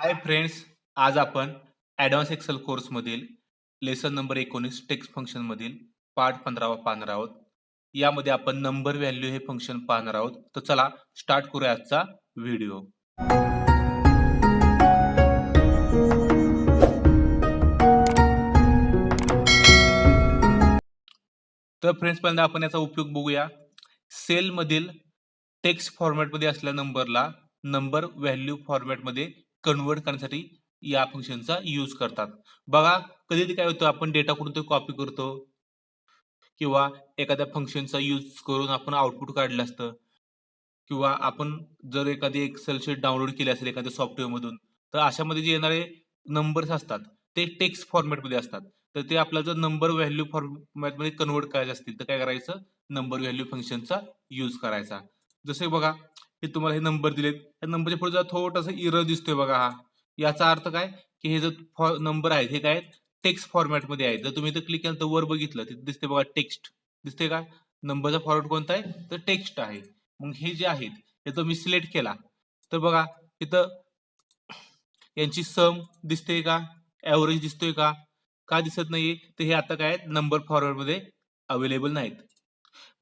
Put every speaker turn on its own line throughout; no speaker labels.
हाय friends आज आपण advance excel कोर्समधील लेसन नंबर एकोणीस टेक्स्ट फंक्शनमधील पार्ट पंधरावा पाहणार आहोत. यामध्ये आपण नंबर व्हॅल्यू हे फंक्शन पाहणार आहोत. तर चला स्टार्ट करूया आजचा व्हिडिओ तर फ्रेंड्स पहिल्यांदा आपण याचा उपयोग बघूया. सेलमधील टेक्स्ट फॉर्मॅटमध्ये असलेल्या नंबरला नंबर व्हॅल्यू फॉर्मॅटमध्ये कन्वर्ट करण्यासाठी या फंक्शनचा यूज करतात. बघा कधी काय होतं आपण डेटा कुठून तो कॉपी करतो. किंवा एखाद्या फंक्शनचा यूज करून आपण आउटपुट काढलं असतं. किंवा आपण जर एखादी एक्सेल शीट डाउनलोड केली असेल एखाद्या सॉफ्टवेअरमधून तर अशामध्ये जे येणारे नंबर्स असतात ते टेक्स्ट फॉर्मॅटमध्ये असतात. तर ते आपला जर नंबर व्हॅल्यू फॉर्मॅटमध्ये कन्वर्ट करायचे असतील तर काय करायचं? नंबर व्हॅल्यू फंक्शनचा यूज करायचा. जसे बघा हे तुम्हाला हे नंबर दिलेत. या नंबरच्या पुढे जर थोडासा इरर दिसतोय बघा हा. याचा अर्थ काय? की हे जर नंबर आहेत हे काय टेक्स्ट फॉर्मॅटमध्ये आहेत. जर तुम्ही इथं क्लिक केलं तर वर बघितलं तिथे दिसते बघा टेक्स्ट दिसते का? नंबरचा फॉर्मॅट कोणता आहे? तर टेक्स्ट आहे. मग हे जे आहेत हे तर मी सिलेक्ट केला. तर बघा इथं यांची सम दिसते का? ॲव्हरेज दिसतोय का? का दिसत नाहीये? तर हे आता काय नंबर फॉर्मॅटमध्ये अवेलेबल नाहीत.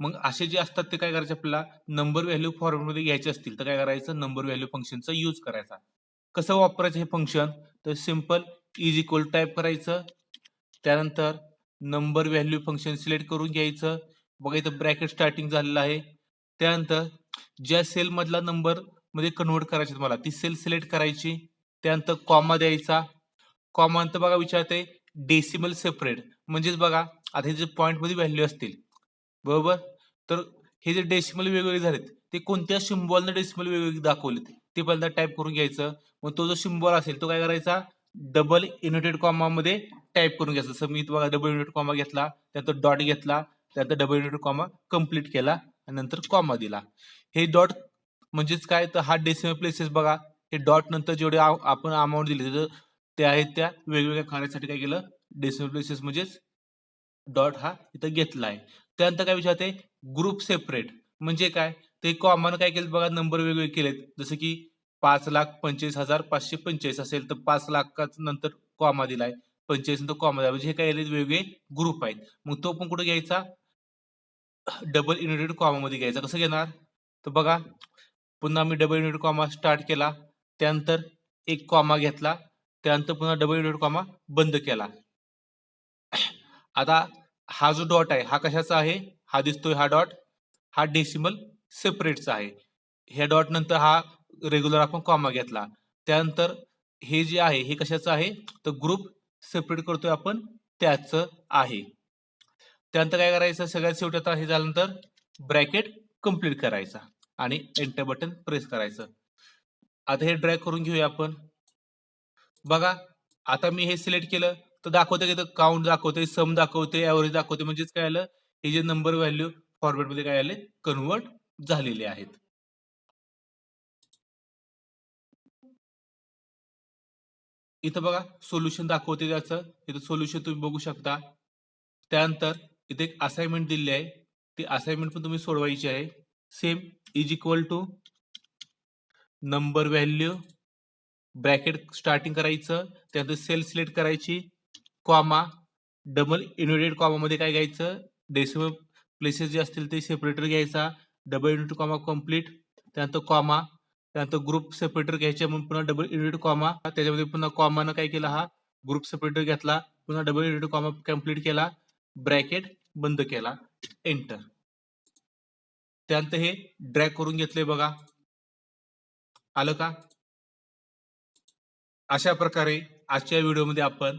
मग असे जे असतात ते काय करायचे आपल्याला? नंबर व्हॅल्यू फॉर्ममध्ये घ्यायचे असतील तर काय करायचं? नंबर व्हॅल्यू फंक्शनचा यूज करायचा. कसं वापरायचं हे फंक्शन तर सिंपल इज इक्वल टाईप करायचं. त्यानंतर नंबर व्हॅल्यू फंक्शन सिलेक्ट करून घ्यायचं. बघा इथं ब्रॅकेट स्टार्टिंग झालेलं आहे. त्यानंतर ज्या सेल मधला नंबरमध्ये कन्वर्ट करायचे तुम्हाला ती सेल सिलेक्ट करायची. त्यानंतर कॉमा द्यायचा. कॉमा नंतर बघा विचारते डेसिमल सेपरेट म्हणजेच बघा आता जे पॉईंटमध्ये व्हॅल्यू असतील बरोबर? तर हे जे डेसिमल वेगवेगळे झालेत ते कोणत्या सिम्बॉलने डेसिमल वेगवेगळे दाखवलेत? ते पहिल्यांदा टाईप करून घ्यायचं. मग तो जो सिम्बॉल असेल तो काय करायचा? डबल युनिटेड कॉमामध्ये टाईप करून घ्यायचा. जसं मी बघा डबल युनिटेड कॉमा घेतला त्यानंतर डॉट घेतला त्यानंतर डबल युनिटेड कॉमा कंप्लीट केला आणि नंतर कॉमा दिला. हे डॉट म्हणजेच काय? तर हा डेसिमल प्लेसेस बघा. हे डॉट नंतर जेवढे आपण अमाऊंट दिली तर ते आहेत त्या वेगवेगळ्या कार्यासाठी काय केलं? डेसिमल प्लेसेस म्हणजेच डॉट हा इथं घेतला आहे त्यानंतर काय विचारते? ग्रुप सेपरेट म्हणजे काय? ते कॉमन काय केलं बघा नंबर वेगवेगळे केलेत. जसं की पाच लाख पंचेचाळीस हजार पाचशे पंचेचाळीस असेल तर पाच लाखाच नंतर कॉमा दिलाय. पंचेचाळीस नंतर कॉमा दिला म्हणजे हे काय वेगवेगळे ग्रुप आहेत. मग तो पण कुठे घ्यायचा? डबल युनिटेड कॉमा मध्ये घ्यायचा. कसं घेणार? तर बघा पुन्हा मी डबल युनिटेड कॉमा स्टार्ट केला. त्यानंतर एक कॉमा घेतला. त्यानंतर पुन्हा डबल युनिटेड कॉमा बंद केला. आता हा जो डॉट आहे हा कशाचा आहे? हा दिसतोय हा डॉट हा डेसिमल सेपरेटचा आहे. ह्या डॉट नंतर हा रेग्युलर आपण कॉमा घेतला. त्यानंतर हे जे आहे हे कशाचं आहे? तर ग्रुप सेपरेट करतोय आपण त्याचं आहे. त्यानंतर काय करायचं? सगळ्यात शेवटी आता हे झाल्यानंतर ब्रॅकेट कंप्लीट करायचा आणि एंटर बटन प्रेस करायचं. आता हे ड्रॅग करून घेऊया आपण. बघा आता मी हे सिलेक्ट केलं. तर दाखवते की काउंट दाखवते सम दाखवते ॲव्हरेज दाखवते. म्हणजेच काय आलं? हे जे नंबर व्हॅल्यू फॉर्मॅटमध्ये काय आले? कन्वर्ट झालेले आहेत. इथं बघा सोल्युशन दाखवते त्याचं. इथं सोल्युशन तुम्ही बघू शकता. त्यानंतर इथे एक असाइनमेंट दिली आहे. ती असाइनमेंट पण तुम्ही सोडवायची आहे. Same is equal to number value bracket starting करायचं. त्यानंतर सेल सिलेक्ट करायची. कॉमा डबल युनिटेड कॉमामध्ये काय घ्यायचं? डेसिमल प्लेसेस जे असतील ते सेपरेटर घ्यायचा. डबल युनिट कॉमा कंप्लीट त्यानंतर कॉमा त्यानंतर ग्रुप सेपरेटर घ्यायचे म्हणून पुन्हा डबल युनिट कॉमा त्याच्यामध्ये पुन्हा कॉमानं काय केला हा? ग्रुप सेपरेटर घेतला. पुन्हा डबल युनिट कॉमा कंप्लीट केला. ब्रॅकेट बंद केला. एंटर त्यानंतर हे ड्रॅग करून घेतले बघा. आलं का? अशा प्रकारे आजच्या व्हिडिओमध्ये आपण